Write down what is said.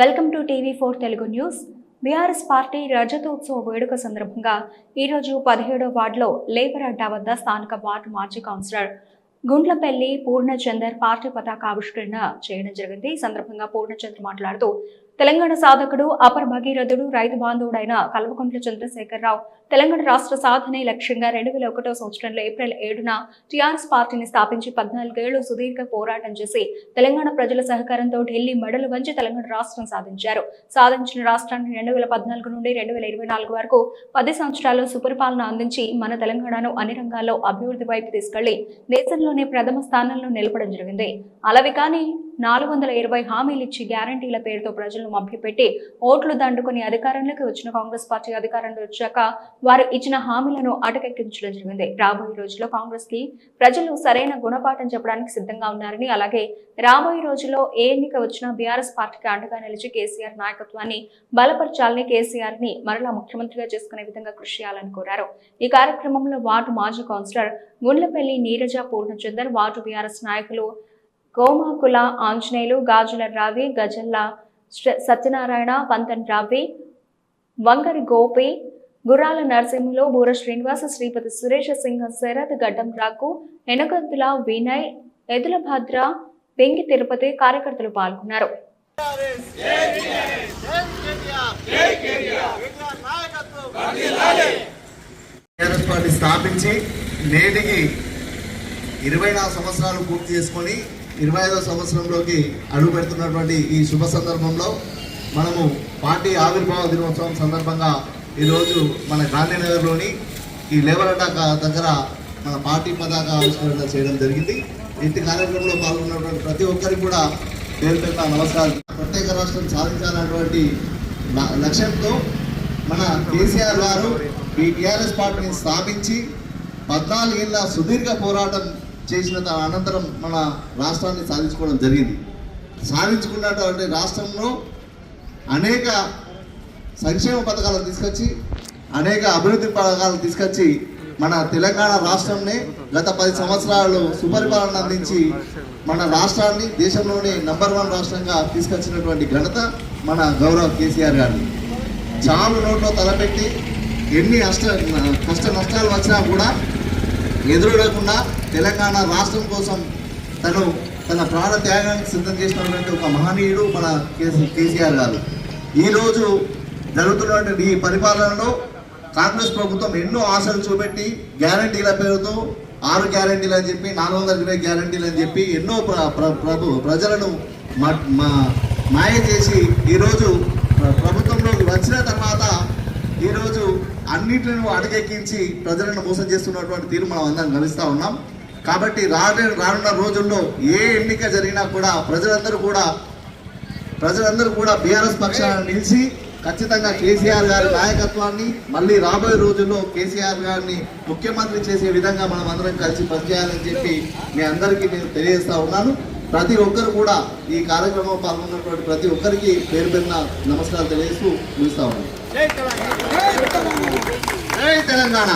Welcome to TV four Telugu news. BRS party రజతోత్సవ వేడుక సందర్భంగా ఈరోజు పదిహేడో వార్డులో లేబర్ అడ్డా వద్ద స్థానిక వార్డు మాజీ కౌన్సిలర్ గుండ్లపల్లి పూర్ణచందర్ పార్టీ పతాక ఆవిష్కరణ చేయడం జరిగింది. ఈ సందర్భంగా పూర్ణచంద్ర మాట్లాడుతూ తెలంగాణ సాధకుడు అపర భగీరథుడు రైతు బాంధవుడైన కల్వకుంట్ల చంద్రశేఖరరావు తెలంగాణ రాష్ట్ర సాధనే లక్ష్యంగా రెండు వేల ఒకటో సంవత్సరంలో ఏప్రిల్ ఏడున టీఆర్ఎస్ పార్టీని స్థాపించి పద్నాలుగేళ్ళు సుదీర్ఘ పోరాటం చేసి తెలంగాణ ప్రజల సహకారంతో ఢిల్లీ మెడలు వంచి తెలంగాణ రాష్ట్రం సాధించారు. సాధించిన రాష్ట్రాన్ని రెండు వేల పద్నాలుగు నుండి రెండు వేల ఇరవై నాలుగు వరకు పది సంవత్సరాలు సుపరిపాలన అందించి మన తెలంగాణను అన్ని రంగాల్లో అభివృద్ధి వైపు తీసుకెళ్ళి దేశంలోనే ప్రథమ స్థానంలో నిలపడం జరిగింది. అలవి కానీ నాలుగు వందల ఇరవై హామీలు ఇచ్చి గ్యారంటీల పేరుతో ప్రజలను మభ్యపెట్టి ఓట్లు దండుకుని అధికారంలోకి వచ్చిన కాంగ్రెస్ పార్టీ అధికారంలో వచ్చాక వారు ఇచ్చిన హామీలను అటకెక్కించడం జరిగింది. రాబోయే రోజుల్లో కాంగ్రెస్కి ప్రజలు సరైన గుణపాఠం చెప్పడానికి సిద్ధంగా ఉన్నారని అలాగే రాబోయే రోజుల్లో ఏ ఎన్నిక వచ్చినా బీఆర్ఎస్ పార్టీకి అండగా నిలిచి కేసీఆర్ నాయకత్వాన్ని బలపరచాలని కేసీఆర్ని మరలా ముఖ్యమంత్రిగా చేసుకునే విధంగా కృషి చేయాలని కోరారు. ఈ కార్యక్రమంలో వార్డు మాజీ councillor Gundlapalli Neeraja Purnachander ward BRS నాయకులు గోమాకుల ఆంజనేయులు గాజుల రావి గజల్ల సత్యనారాయణ పంతన్ రావి వంగరి గోపి గుర్రాల నరసింహులు బూర శ్రీనివాస శ్రీపతి సురేష సింహ శరత్ గడ్డం రాకు ఎనగంతుల వినయ్ ఎదుల భద్ర వెంగి తిరుపతి కార్యకర్తలు పాల్గొన్నారు. స్థాపించి నేటికి ఇరవై నాలుగు సంవత్సరాలు పూర్తి చేసుకొని ఇరవై ఐదో సంవత్సరంలోకి అడుగుపెడుతున్నటువంటి ఈ శుభ సందర్భంలో మనము పార్టీ ఆవిర్భావ దినోత్సవం సందర్భంగా ఈరోజు మన గాంధీనగర్లోని ఈ లేవరట దగ్గర మన పార్టీ పతాక ఆవిష్కరణ చేయడం జరిగింది. ఇంటి కార్యక్రమంలో పాల్గొన్నటువంటి ప్రతి ఒక్కరికి కూడా పేరు పేరున నమస్కారం. ప్రత్యేక రాష్ట్రం సాధించాలన్నటువంటి లక్ష్యంతో మన కేసీఆర్ గారు ఈ టీఆర్ఎస్ పార్టీని స్థాపించి పద్నాలుగేళ్ళ సుదీర్ఘ పోరాటం చేసిన అనంతరం మన రాష్ట్రాన్ని సాధించుకోవడం జరిగింది. సాధించుకున్నటువంటి రాష్ట్రంలో అనేక సంక్షేమ పథకాలు తీసుకొచ్చి అనేక అభివృద్ధి పథకాలు తీసుకొచ్చి మన తెలంగాణ రాష్ట్రంనే గత పది సంవత్సరాలు సుపరిపాలన అందించి మన రాష్ట్రాన్ని దేశంలోనే నంబర్ వన్ రాష్ట్రంగా తీసుకొచ్చినటువంటి ఘనత మన గౌరవ కేసీఆర్ గారిని చాలు నోట్లో తలపెట్టి ఎన్ని నష్ట కష్ట నష్టాలు వచ్చినా కూడా ఎదురుడకుండా తెలంగాణ రాష్ట్రం కోసం తను తన ప్రాణ త్యాగానికి సిద్ధం చేసినటువంటి ఒక మహనీయుడు మన కేసీఆర్ గారు. ఈరోజు జరుగుతున్నటువంటి ఈ పరిపాలనలో కాంగ్రెస్ ప్రభుత్వం ఎన్నో ఆశలు చూపెట్టి గ్యారంటీల పేరుతో ఆరు గ్యారంటీలు అని చెప్పి నాలుగు వందల ఇరవై గ్యారంటీలు అని చెప్పి ఎన్నో ప్రభు ప్రజలను మా- మాయ చేసి ఈరోజు ప్రభుత్వంలోకి వచ్చిన తర్వాత ఈరోజు అన్నింటిని అడగెక్కించి ప్రజలను మోసం చేస్తున్నటువంటి తీరు మనం అందరం గమనిస్తూ ఉన్నాం. కాబట్టి రాను రానున్న రోజుల్లో ఏ ఎన్నిక జరిగినా కూడా ప్రజలందరూ కూడా ప్రజలందరూ కూడా బీఆర్ఎస్ పక్షాన నిలిచి ఖచ్చితంగా కేసీఆర్ గారి నాయకత్వాన్ని మళ్ళీ రాబోయే రోజుల్లో కేసీఆర్ గారిని ముఖ్యమంత్రి చేసే విధంగా మనం అందరం కలిసి పనిచేయాలని చెప్పి మీ అందరికీ నేను తెలియజేస్తా ఉన్నాను. ప్రతి ఒక్కరు కూడా ఈ కార్యక్రమం పాల్గొన్నటువంటి ప్రతి ఒక్కరికి పేరు పేరున నమస్కారాలు తెలియజేస్తూ ముగిస్తా ఉన్నాను. జై తెలంగాణ.